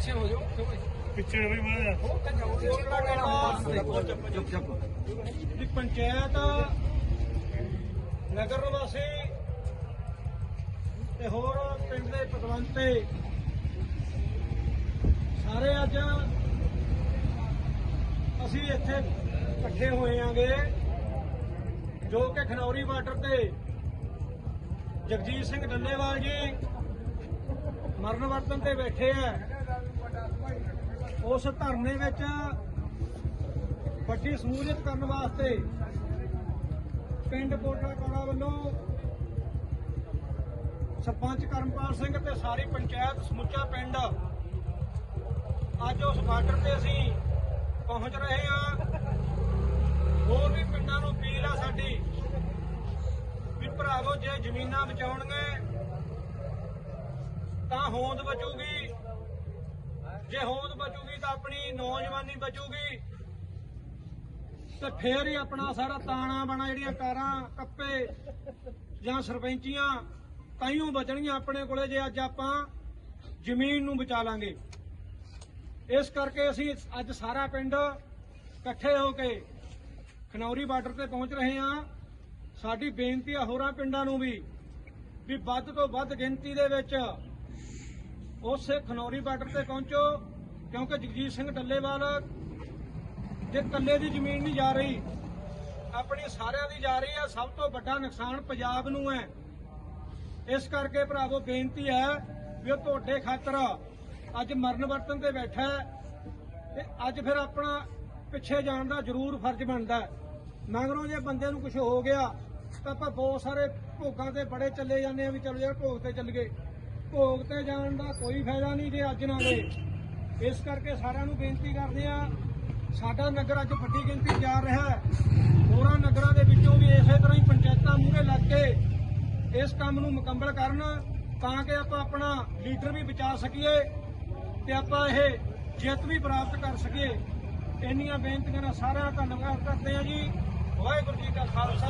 ਪਿੱਛੇ ਹੋ ਜਾਓ ਪਿੱਛੇ ਵੀ ਮਾਰਿਆ ਚੁੱਪ ਚੁੱਪ ਦੀ ਪੰਚਾਇਤ ਨਗਰ ਨਿਵਾਸੀ ਤੇ ਹੋਰ ਪਿੰਡ ਦੇ ਪਤਵੰਤੇ ਸਾਰੇ ਅੱਜ ਅਸੀਂ ਇੱਥੇ ਇਕੱਠੇ ਹੋਏ ਆਂਗੇ ਜੋ ਕਿ ਖਨੌਰੀ ਬਾਰਡਰ ਤੇ ਜਗਜੀਤ ਸਿੰਘ ਡੱਲੇਵਾਲ ਜੀ ਮਰਨ ਵਰਤਨ ਤੇ ਬੈਠੇ ਆ। ਉਸ ਧਰਨੇ ਵਿੱਚ ਵੱਡੀ ਸਮੂਲੀਅਤ ਕਰਨ ਵਾਸਤੇ ਪਿੰਡ ਕੋਟਲਾ ਕੋਲਾ ਵੱਲੋਂ ਸਰਪੰਚ ਕਰਮਪਾਲ ਸਿੰਘ ਤੇ ਸਾਰੀ ਪੰਚਾਇਤ ਸਮੁੱਚਾ ਪਿੰਡ ਅੱਜ ਉਸ ਬਾਰਡਰ ਤੇ ਅਸੀਂ ਪਹੁੰਚ ਰਹੇ ਹਾਂ। ਹੋਰ ਵੀ ਪਿੰਡਾਂ ਨੂੰ ਅਪੀਲ ਆ ਸਾਡੀ ਵੀ ਭਰਾਵੋ, ਜੇ ਜ਼ਮੀਨਾਂ ਬਚਾਉਣਗੇ ਤਾਂ ਹੋਂਦ ਬਚੂਗੀ ਜੇ ਹੋਂਦ ਬਚੂਗੀ ਤਾਂ ਆਪਣੀ ਨੌਜਵਾਨੀ ਬਚੂਗੀ। ਤੇ ਫੇਰ ਹੀ ਆਪਣਾ ਸਾਰਾ ਤਾਣਾ ਬਣਾ ਜਿਹੜੀਆਂ ਕਾਰਾਂ, ਕੱਪੇ ਜਾਂ ਸਰਪੰਚੀਆਂ ਤਾਈਓ ਬਚਣਗੀਆਂ ਆਪਣੇ ਕੋਲੇ ਜੇ ਅੱਜ ਆਪਾਂ ਜ਼ਮੀਨ ਨੂੰ ਬਚਾ ਲਾਂਗੇ। ਇਸ ਕਰਕੇ ਅਸੀਂ ਅੱਜ ਸਾਰਾ ਪਿੰਡ ਇਕੱਠੇ ਹੋ ਕੇ ਖਨੌਰੀ ਬਾਰਡਰ ਤੇ ਪਹੁੰਚ ਰਹੇ ਹਾਂ। ਸਾਡੀ ਬੇਨਤੀ ਆ ਹੋਰਾਂ ਪਿੰਡਾਂ ਨੂੰ ਵੀ ਵੀ ਵੱਧ ਤੋਂ ਵੱਧ ਗਿਣਤੀ ਦੇ ਵਿੱਚ ਉਸੇ ਖਨੌਰੀ ਬਾਰਡਰ ਤੇ ਪਹੁੰਚੋ, ਕਿਉਂਕਿ ਜਗਜੀਤ ਸਿੰਘ ਡੱਲੇਵਾਲ ਜੇ ਕੱਲੇ ਦੀ ਜ਼ਮੀਨ ਨਹੀਂ ਜਾ ਰਹੀ, ਆਪਣੀ ਸਾਰਿਆਂ ਦੀ ਜਾ ਰਹੀ ਹੈ ਸਭ ਤੋਂ ਵੱਡਾ ਨੁਕਸਾਨ ਪੰਜਾਬ ਨੂੰ ਹੈ। ਇਸ ਕਰਕੇ ਭਰਾਵੋ ਬੇਨਤੀ ਹੈ ਵੀ ਉਹ ਤੁਹਾਡੇ ਖਾਤਰ ਅੱਜ ਮਰਨ ਵਰਤਨ ਤੇ ਬੈਠਾ ਤੇ ਅੱਜ ਫਿਰ ਆਪਣਾ ਪਿੱਛੇ ਜਾਣ ਦਾ ਜ਼ਰੂਰ ਫਰਜ਼ ਬਣਦਾ ਮਗਰੋਂ ਜੇ ਬੰਦੇ ਨੂੰ ਕੁਝ ਹੋ ਗਿਆ, ਤਾਂ ਆਪਾਂ ਬਹੁਤ ਸਾਰੇ ਭੋਗਾਂ ਤੇ ਬੜੇ ਚੱਲੇ ਜਾਂਦੇ ਆ ਵੀ ਚਲੋ ਯਾਰ ਭੋਗ ਤੇ ਚੱਲ ਗਏ। ਭੋਗ ਤੇ ਜਾਣ ਦਾ ਕੋਈ ਫਾਇਦਾ ਨਹੀਂ ਜੇ ਅੱਜ ਨਾ ਗਏ ਇਸ ਕਰਕੇ ਸਾਰਿਆਂ ਨੂੰ ਬੇਨਤੀ ਕਰਦੇ ਆ ਸਾਡਾ ਨਗਰ ਅੱਜ ਵੱਡੀ ਗਿਣਤੀ ਜਾ ਰਿਹਾ ਹੈ। ਹੋਰਾਂ ਨਗਰਾਂ ਦੇ ਵਿੱਚੋਂ ਵੀ ਇਸੇ ਤਰ੍ਹਾਂ ਹੀ ਪੰਚਾਇਤਾਂ ਮੂਹਰੇ ਲੱਗ ਕੇ ਇਸ ਕੰਮ ਨੂੰ ਮੁਕੰਮਲ ਕਰਨ ਤਾਂ ਕਿ ਆਪਾਂ ਆਪਣਾ ਲੀਡਰ ਵੀ ਬਚਾ ਸਕੀਏ ਤੇ ਆਪਾਂ ਇਹ ਜਿੱਤ ਵੀ ਪ੍ਰਾਪਤ ਕਰ ਸਕੀਏ। ਇੰਨੀਆਂ ਬੇਨਤੀਆਂ ਨਾਲ ਸਾਰਿਆਂ ਦਾ ਧੰਨਵਾਦ ਕਰਦੇ ਹਾਂ ਜੀ। ਵਾਹਿਗੁਰੂ ਜੀ ਕਾ ਖਾਲਸਾ